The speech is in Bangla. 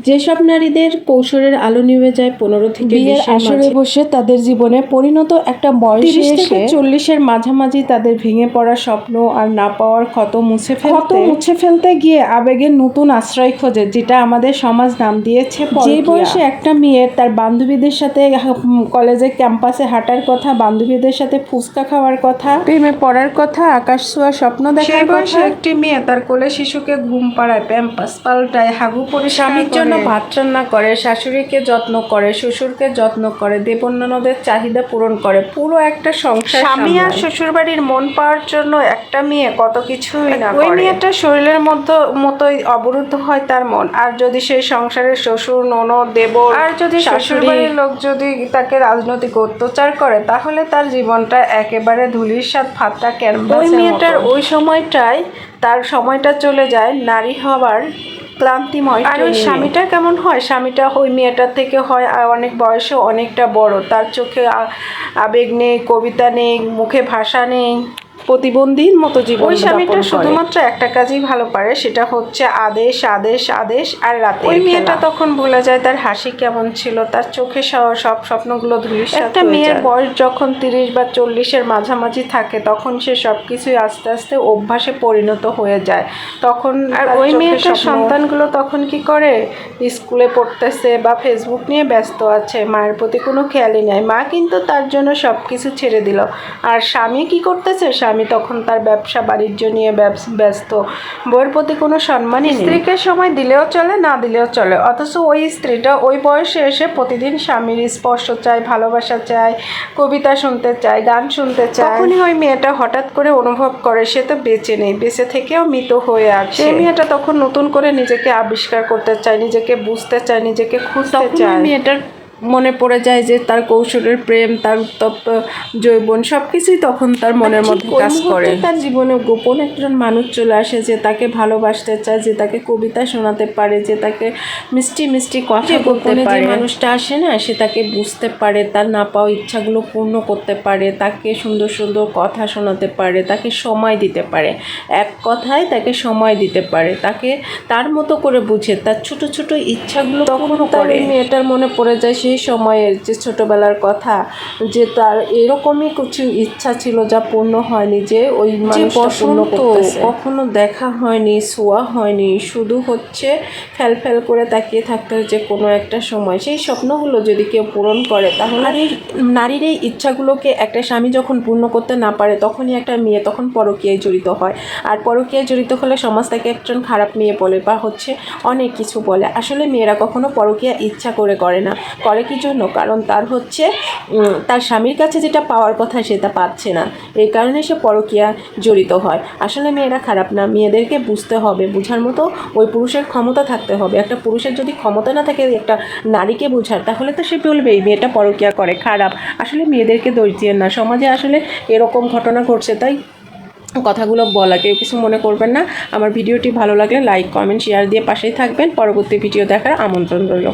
যেসব নারীদের কৌশলের আলো নিভে যায় পনেরো থেকে বিয়ের আসরে বসে তাদের জীবনে পরিণত একটা বয়সে থেকে চল্লিশের মাঝামাঝি তাদের ভেঙে পড়া স্বপ্ন আর না পাওয়ার ক্ষত মুছে ফেলতে মুছে ফেলতে গিয়ে আবেগের নতুন আশ্রয় খোঁজে যেটা আমাদের সমাজ নাম দিয়েছে যে বয়সে একটা মেয়ে তার বান্ধবীদের সাথে কলেজে ক্যাম্পাসে হাঁটার কথা বান্ধবীদের সাথে ফুচকা খাওয়ার কথা প্রেমে পড়ার কথা আকাশ ছোঁয়া স্বপ্ন দেখার বয়সে একটি মেয়ে তার কোলে শিশুকে ঘুম পাড়ায় প্যাম্পাস পাল্টায় হাগু পরিষ্কার স্বামীর জন্য করে। ভাত রান্না করে শাশুড়িকে যত্ন করে শ্বশুরকে যত্ন করে দেবন্ননদের চাহিদা পূরণ করে পুরো একটা সংসার স্বামী আর সামলায়। শ্বশুরবাড়ির মন পাওয়ার জন্য একটা মেয়ে কত কিছুই না ওই মেয়েটা শরীরের মতো মতোই অবরুদ্ধ হয় তার মন আর যদি সেই সংসারের শ্বশুর ননদ দেবর আর যদি শ্বশুর বাড়ির লোক যদি তাকে রাজনৈতিক অত্যাচার করে তাহলে তার জীবনটা একেবারে ধুলির সাথ ফাতটা ওই মেয়েটার ওই সময়টায় তার সময়টা চলে যায় নারী হবার ক্লান্তিময় আর ওই স্বামীটা কেমন হয়? স্বামীটা ওই মেয়েটার থেকে হয় আর অনেক বয়সে অনেকটা বড়। তার চোখে আবেগ নেই কবিতা নেই মুখে ভাষা নেই। প্রতিবন্ধীর মতো জীবন ওই স্বামীটা শুধুমাত্র একটা কাজই ভালো পারে সেটা হচ্ছে আদেশ আদেশ আদেশ আর রাতে ওই মেয়েটা তখন ভুলে যায় তার হাসি কেমন ছিল তার চোখে সব সব স্বপ্নগুলো ধূলিসাৎ একটা মেয়ের বয়স যখন তিরিশ বা চল্লিশের মাঝামাঝি থাকে তখন সে সব কিছুই আস্তে আস্তে অভ্যাসে পরিণত হয়ে যায়। তখন আর ওই মেয়েটার সন্তানগুলো তখন কি করে? স্কুলে পড়তেছে বা ফেসবুক নিয়ে ব্যস্ত আছে মায়ের প্রতি কোনো খেয়ালই নেই। মা কিন্তু তার জন্য সব কিছু ছেড়ে দিল। আর স্বামী কি করতেছে? স্বামী তখন তার ব্যবসা বাণিজ্য নিয়ে ব্যস্ত। বউয়ের প্রতি কোনো সম্মানই নেই। স্ত্রীকে সময় দিলেও চলে না দিলেও চলে। অথচ ওই স্ত্রীটা ওই বয়সে এসে প্রতিদিন স্বামীর স্পর্শ চায় ভালোবাসা চায় কবিতা শুনতে চায় গান শুনতে চায়। তখনই ওই মেয়েটা হঠাৎ করে অনুভব করে সে তো বেঁচে নেই বেঁচে থেকেও মৃত হয়ে আছে। সেই মেয়েটা তখন নতুন করে নিজেকে আবিষ্কার করতে চায় নিজেকে বুঝতে চায় নিজেকে খুঁজতে চায়। মেয়েটার মনে পড়ে যায় যে তার কৌশলের প্রেম তার উত্তপ্ত যৌবন সব কিছুই তখন তার মনের মধ্যে কাজ করে। তার জীবনে গোপন একজন মানুষ চলে আসে যে তাকে ভালোবাসতে চায় যে তাকে কবিতা শোনাতে পারে যে তাকে মিষ্টি মিষ্টি কথা বলতে পারে। মানুষটা আসে না সে তাকে বুঝতে পারে তার না পাওয়া ইচ্ছাগুলো পূর্ণ করতে পারে তাকে সুন্দর সুন্দর কথা শোনাতে পারে তাকে সময় দিতে পারে। এক কথায় তাকে সময় দিতে পারে তাকে তার মতো করে বুঝে তার ছোট ছোট ইচ্ছাগুলো তার করে। মেয়েটার মনে পড়ে যায় সেই সময়ের যে ছোটবেলার কথা যে তার এরকমই কিছু ইচ্ছা ছিল যা পূর্ণ হয়নি যে ওই বসন্ত কখনো দেখা হয়নি শোয়া হয়নি শুধু হচ্ছে ফ্যাল ফ্যাল করে তাকিয়ে থাকতে হচ্ছে কোনো একটা সময়। সেই স্বপ্নগুলো যদি কেউ পূরণ করে তাহলে নারীর নারীর এই ইচ্ছাগুলোকে একটা স্বামী যখন পূর্ণ করতে না পারে তখনই একটা মেয়ে তখন পরকীয়ায় জড়িত হয়। আর পরকীয়ায় জড়িত হলে সমাজ তাকে একজন খারাপ মেয়ে বলে বা হচ্ছে অনেক কিছু বলে। আসলে মেয়েরা কখনো পরকীয়া ইচ্ছা করে করে না। করে কি জন্য? কারণ তার হচ্ছে তার স্বামীর কাছে যেটা পাওয়ার কথা সেটা পাচ্ছে না। এই কারণে সে পরকীয়া জড়িত হয়। আসলে মেয়েরা খারাপ না। মেয়েদেরকে বুঝতে হবে, বোঝার মতো ওই পুরুষের ক্ষমতা থাকতে হবে। একটা পুরুষের যদি ক্ষমতা না থাকে, একটা নারীকে বোঝার, তাহলে তো সে বলবেই, মেয়েটা পরকীয়া করে, খারাপ। আসলে মেয়েদেরকে দোষ দিয়ে না। সমাজে আসলে এরকম ঘটনা ঘটছে, তাই কথাগুলো বলা। কেউ কিছু মনে করবেন না। আমার ভিডিওটি ভালো লাগলে লাইক, কমেন্ট, শেয়ার দিয়ে পাশেই থাকবেন। পরবর্তী ভিডিও দেখার আমন্ত্রণ রইল।